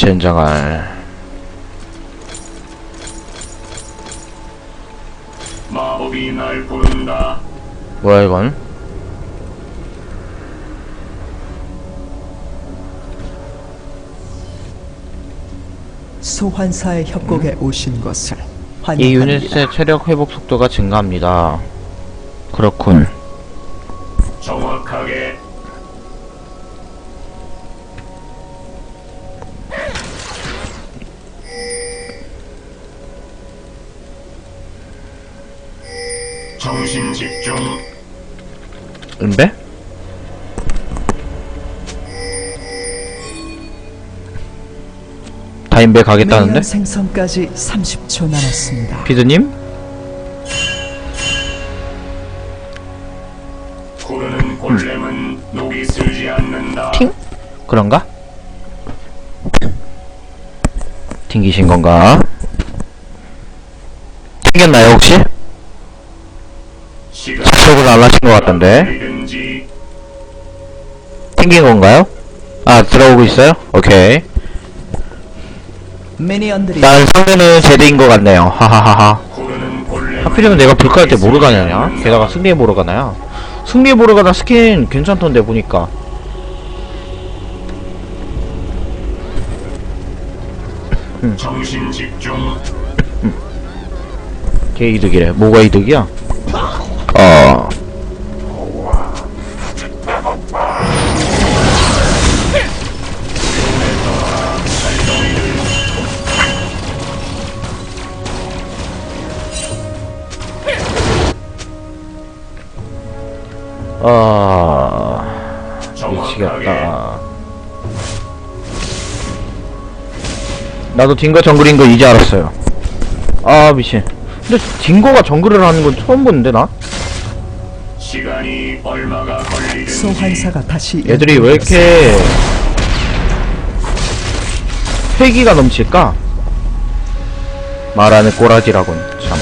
젠장할. 마법이 날 부른다. 뭐야 이건? 소환사의 협곡에 오신 것을 이 환영합니다. 유닛의 체력 회복 속도가 증가합니다. 그렇군 정신 집중. 은배? 다인배 가겠다는데? 생성까지 30초 남았습니다. 피드님? 구르는 골렘은 녹이 슬지 않는다. 팅? 그런가? 튕기신 건가? 튕겼나요 혹시? 것 같던데. 튕긴 건가요? 아 들어오고 있어요? 오케이. 난 상대는 제대인 것 같네요. 하하하하. 하필이면 내가 불카할 때 뭐로 가냐냐? 게다가 승리에 보러 가나야 승리에 보러 가다 스킨 괜찮던데 보니까. 정신 집중. 걔 이득이래. 뭐가 이득이야? 어 아 미치겠다. 나도 딩거 정글인 거 이제 알았어요. 아 미친. 근데 딩거가 정글을 하는 건 처음 보는데 나? 시간이 얼마가 소환사가 다시 얘들이 왜 이렇게 회기가 넘칠까? 말하는 꼬라지라곤 참.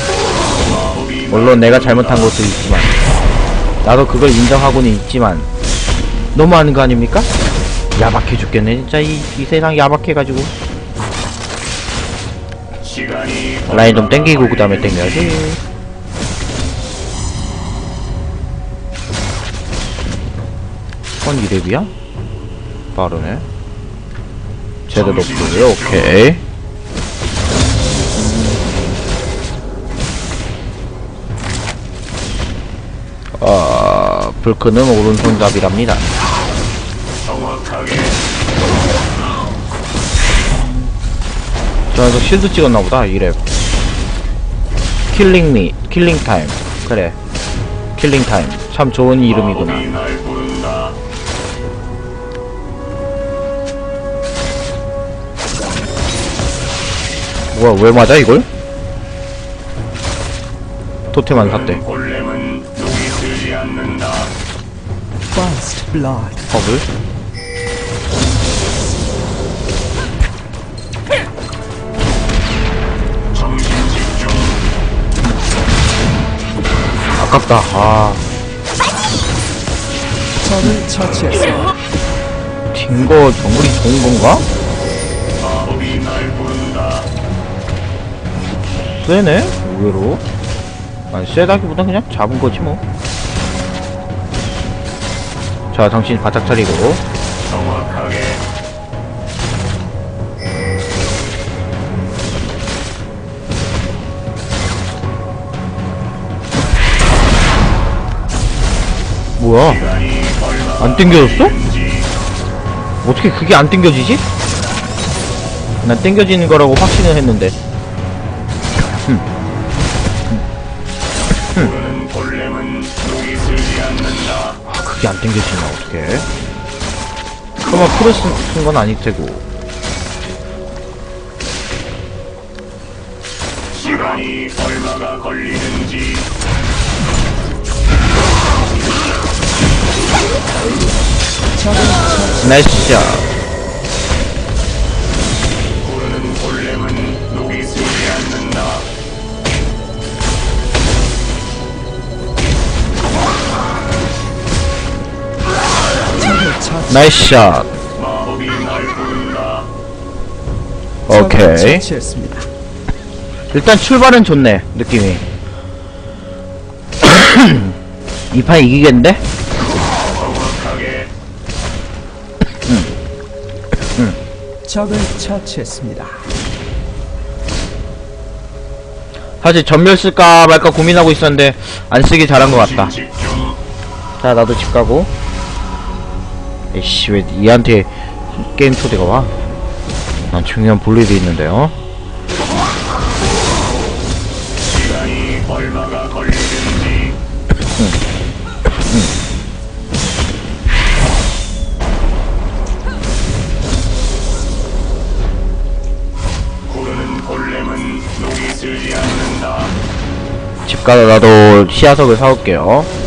물론 내가 잘못한 것도 있지만 나도 그걸 인정하고는 있지만 너무하는 거 아닙니까? 야박해 죽겠네 진짜. 이, 이 세상 야박해가지고. 라인 좀 땡기고 그 다음에 땡겨야지. 건 이랩이야? 빠르네. 제대로 보여요 오케이 불크는 오른손잡이랍니다. 정확하게 저에서 실드 찍었나보다 이랩. 킬링미 킬링 타임. 그래. 킬링 타임. 참 좋은 이름이구나. 뭐야 왜 맞아 이걸? 토템 안 샀대 Blood 허블. 아깝다 아 적을 처치했습니다. 딩거 정글이 좋은 건가? 세네 의외로 아니 세다기보다 그냥 잡은 거지 뭐 자 당신 바짝 차리고 정확하게 뭐야 시간이 안 땡겨졌어? 어떻게 그게 안 땡겨지지? 난 땡겨지는 거라고 확신을 했는데 그게 안 땡겨지나 어떡해? 그러면 프로 쓴건 아닐 테고. 시간이 얼마가 걸리든지. 나이스 샷 나이스 샷 오케이. 처치했습니다. 일단 출발은 좋네 느낌이 이 판 이기겠는데? 적을 처치했습니다. 사실 전멸 쓸까 말까 고민하고 있었는데 안 쓰기 잘한 것 같다 자 나도 집 가고 에이씨 왜 얘한테 게임 초대가 와? 난 중요한 볼 일이 있는데요 시간이 얼마가 걸리는지 슬지 않는다 집 가서 나도 시야석을 사올게요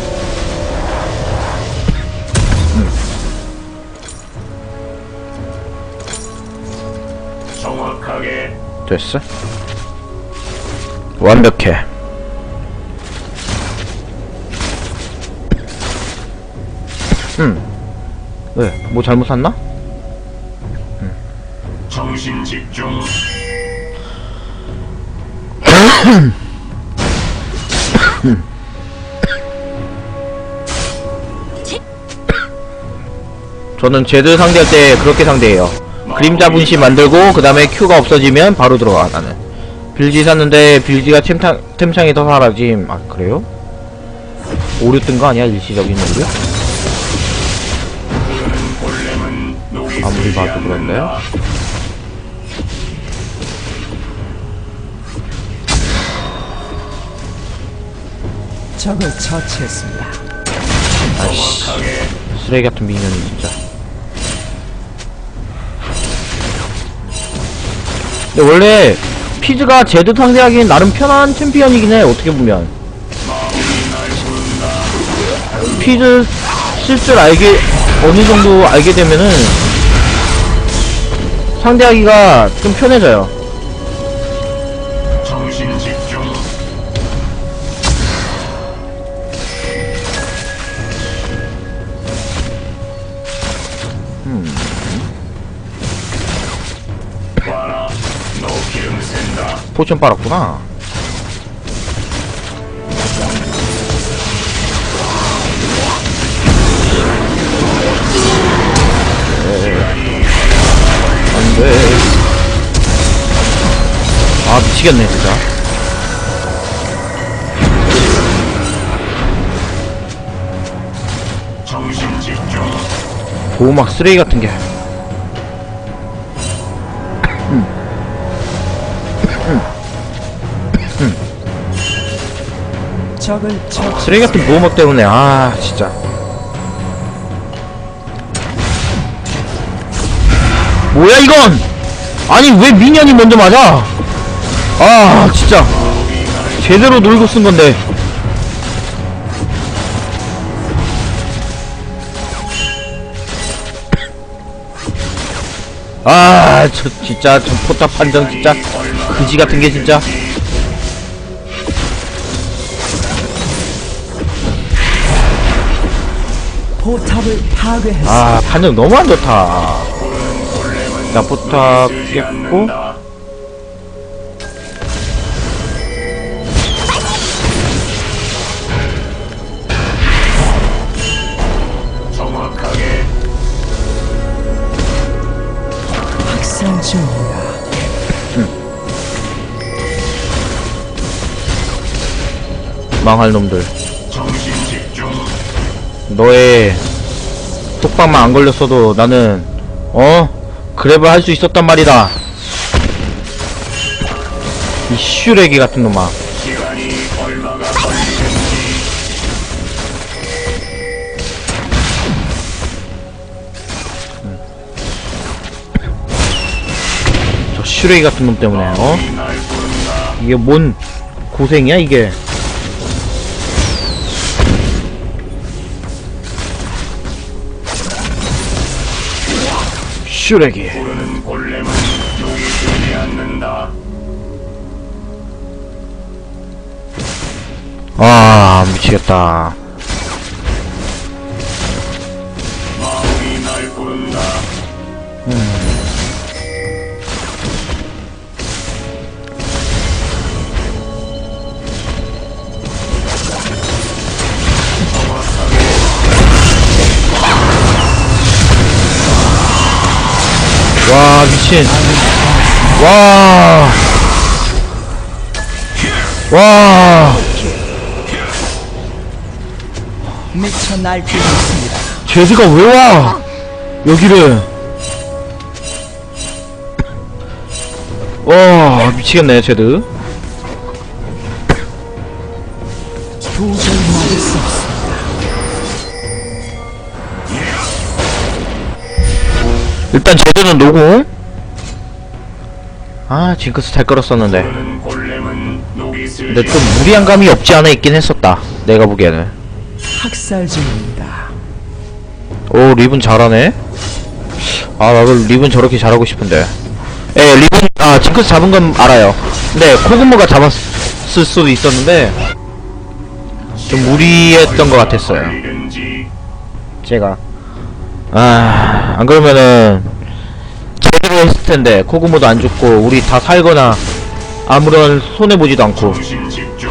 됐어? 완벽해 음 왜? 뭐 잘못 샀나? 정신 집중 저는 제드 상대할 때 그렇게 상대해요. 그림자 분시 만들고 그 다음에 Q가 없어지면 바로 들어가 나는. 빌지 샀는데 빌지가 템창, 템창이 더 사라짐. 아 그래요? 오류 뜬 거 아니야 일시적인 오류? 아무리 봐도 그런데. 적을 처치했습니다. 정확하게 쓰레기 같은 미녀이 진짜. 근데 원래 피즈가 제드 상대하기엔 나름 편한 챔피언이긴 해 어떻게 보면. 피즈 쓸 줄 알게 어느 정도 알게 되면은 상대하기가 좀 편해져요. 포션 빨았구나. 안 돼. 아, 미치겠네, 진짜. 보호막 쓰레기 같은 게. 쓰레기 같은 보호막 때문에, 아, 진짜. 뭐야, 이건! 아니, 왜 미니언이 먼저 맞아? 아, 진짜. 제대로 놀고 쓴 건데. 아, 저 진짜 저 포탑 판정 진짜 그지 같은 게 진짜. 포탑을 파괴했습니다. 아, 판정 너무 안 좋다. 자, 포탑 깼고. 중입니다. 망할 놈들. 너의 속박만 안 걸렸어도 나는 어 그랩을 할 수 있었단 말이다. 이 슈레기 같은 놈아. 걸리는지 저 슈레기 같은 놈 때문에 어 이게 뭔 고생이야 이게. 않는다 아 미치겠다. 와 미친 와 와, 미쳐 날뛰고 있습니다. 제드가 왜 와? 여기를. 와, 미치겠네, 제드. 도저히 막을 수 없습 일단 제드는 노공. 아, 징크스 잘 끌었었는데. 근데 좀 무리한 감이 없지 않아 있긴 했었다. 내가 보기에는. 학살 중입니다. 오, 리븐 잘하네. 아, 나도 리븐 저렇게 잘하고 싶은데. 예, 리븐, 아, 징크스 잡은 건 알아요. 근데, 코그모가 잡았을 수도 있었는데, 좀 무리했던 것 같았어요. 제가. 아, 안 그러면은, 제대로 했을 텐데, 코그모도 안 죽고, 우리 다 살거나, 아무런 손해 보지도 않고. 정신 집중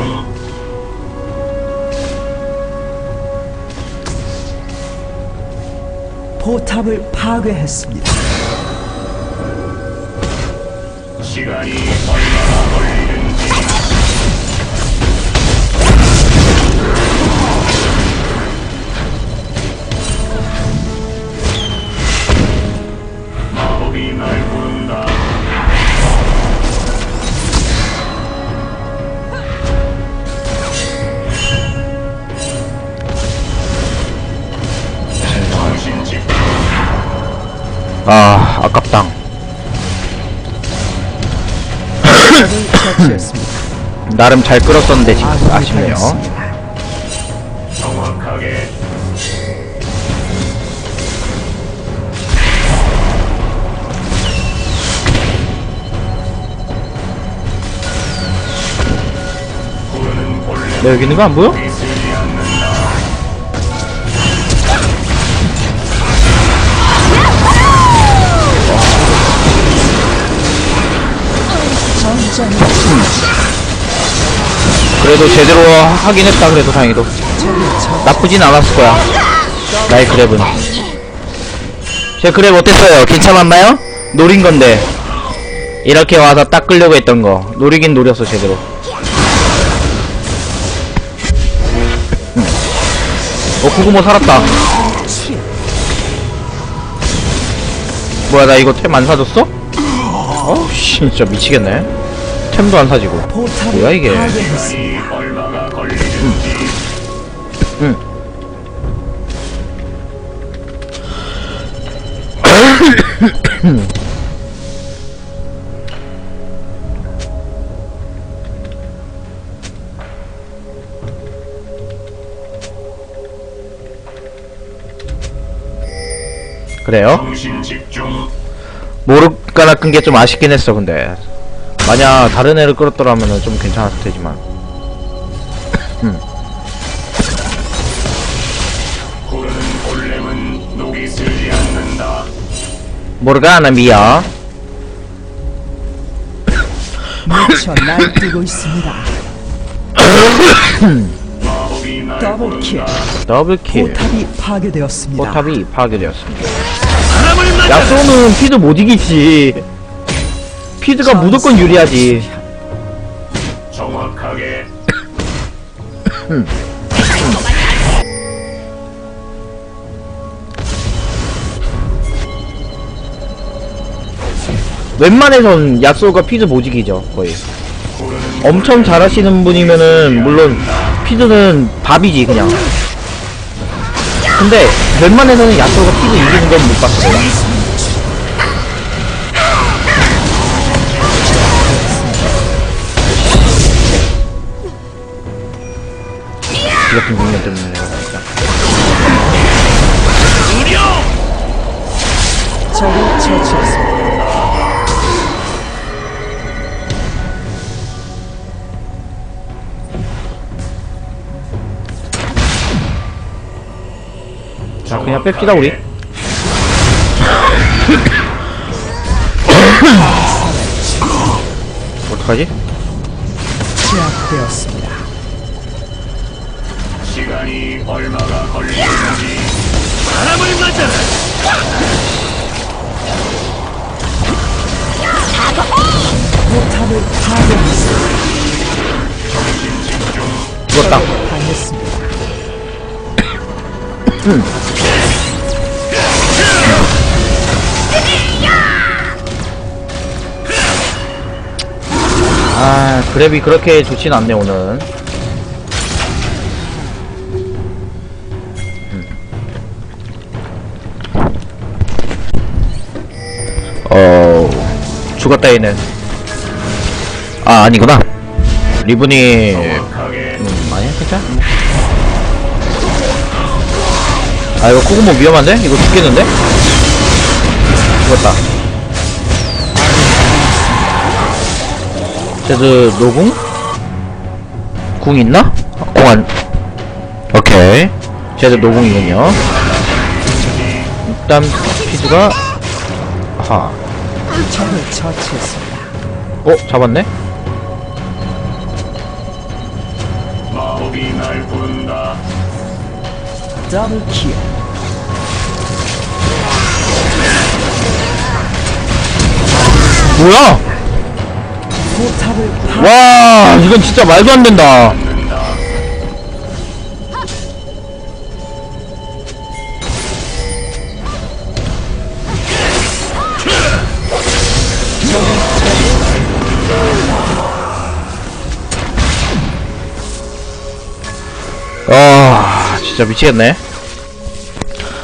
포탑을 파괴했습니다. 아, 아깝당. 나름 잘 끌었었는데, 지금 아쉽네요. 정확하게 내 여기 있는 거 안 보여? 그래도 제대로 하긴 했다, 그래도 다행히도. 나쁘진 않았을 거야. 나의 그랩은. 제 그랩 어땠어요? 괜찮았나요? 노린 건데. 이렇게 와서 딱 끌려고 했던 거. 노리긴 노렸어, 제대로. 음. 어, 구구모 살았다. 뭐야, 나 이거 템 안 사줬어? 씨, 진짜 미치겠네. 템도 안 사지고. 뭐야, 이게. 응. 그래요? 모르가나 끈 게 좀 아쉽긴 했어 근데 만약 다른 애를 끌었더라면은 좀 괜찮았을 테지만. 않는다 모르가나 미야. 미쳐 날뛰고 있습니다. 마법이 날 더블킬. 포탑이 파괴되었습니다. 포탑이 파괴되었습니다. 야쏘는 피드 못 이기지 피드가 무조건 유리하지. 정확하게. 웬만해선 야쏘가 피드 못 이기죠 거의. 엄청 잘하시는 분이면은 물론 피드는 밥이지 그냥. 근데 웬만해서는 야쏘가 피드 이기는 건 못 봤어 내 같은 국면 때문에 내가 진짜 적을 처치했습니다. 자 그냥 뺍시다 우리 어떡하지? 제압되었습니다. 얼마가 걸리는지 포탑을 파괴했습니다. 죽었다 당했습니다. 아 그랩이 그렇게 좋진 않네 오늘 죽었다 얘는 아 아니구나 리븐이 음, 아니야 괜찮아 아 이거 코그모 위험한데? 이거 죽겠는데? 죽었다 제드 노궁? 궁 있나? 궁 안... 오케이 제드 노궁이군요 일단 피드가 아하 적을 처치했습니다. 어? 잡았네? 마법이 날 부른다. 더블 킬. 뭐야? 포탑을 파 와 이건 진짜 말도 안 된다 진짜 미치겠네.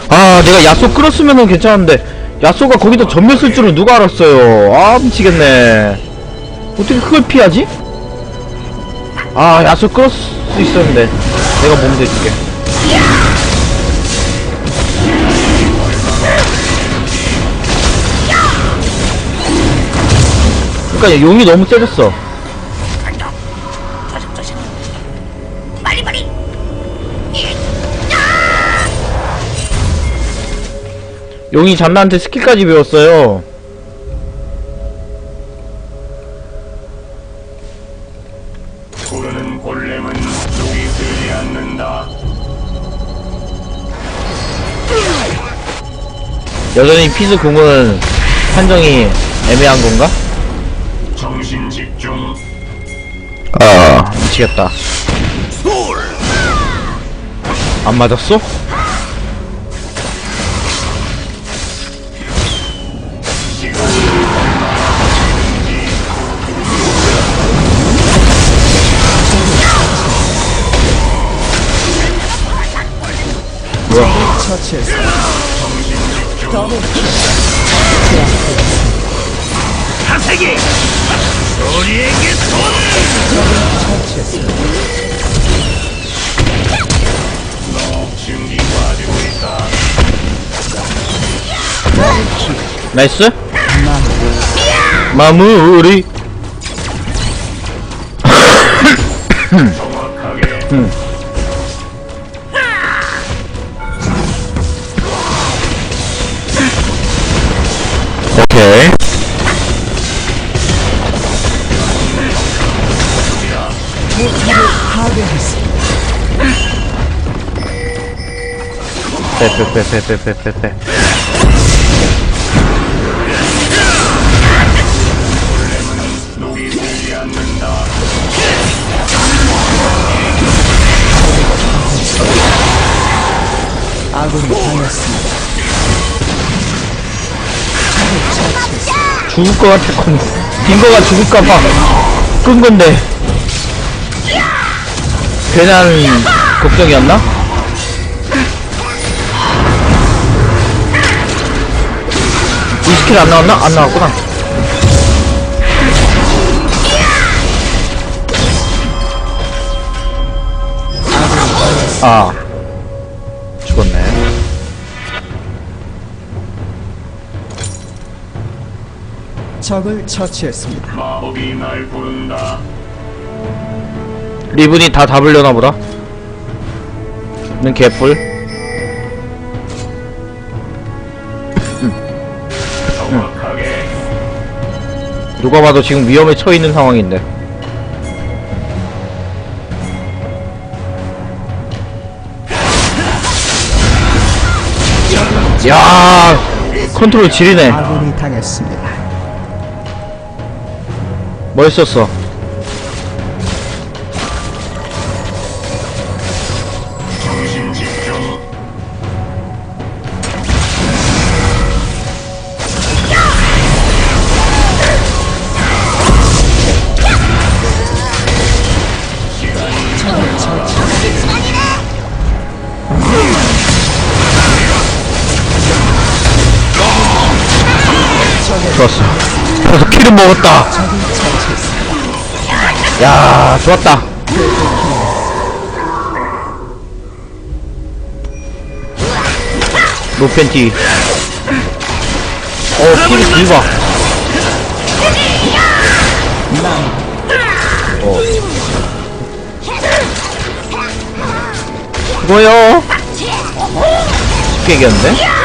아 내가 야쏘 끌었으면은 괜찮은데 야쏘가 거기다 전멸 쓸 줄은 누가 알았어요. 아 미치겠네. 어떻게 그걸 피하지? 아 야수 끌을 수 있었는데 내가 몸 대줄게. 그니까 용이 너무 세졌어 용이 잔나한테 스킬까지 배웠어요 부르는 골렘은 녹이 들지 않는다. 여전히 피즈 궁은 판정이 애매한 건가? 정신 집중. 아 미치겠다 안 맞았어? 처치했습니다. 더블 킬. 처치했습니다. 증기 빠지고 있다. 나이스 마무리 정 아군이 당했습니다. 적을 처치했습니다. 죽을 것 같아 건 딩거가 죽을까봐 끈 건데 괜한 걱정이었나? 이 스킬 안 나왔나? 안 나왔구나 아 죽었네 적을 처치했습니다. 마법이 날 부른다. 리븐이 다 잡으려나 보다. 는 개뿔. 누가 봐도 지금 위험에 처해 있는 상황인데. 야, 컨트롤 지리네. 아군이 당했습니다. 멋있었어. 킬은 먹었다. 야, 좋았다. 노팬티. 어, 킬 길봐. 어. 그거요. 쉽게 이겼는데?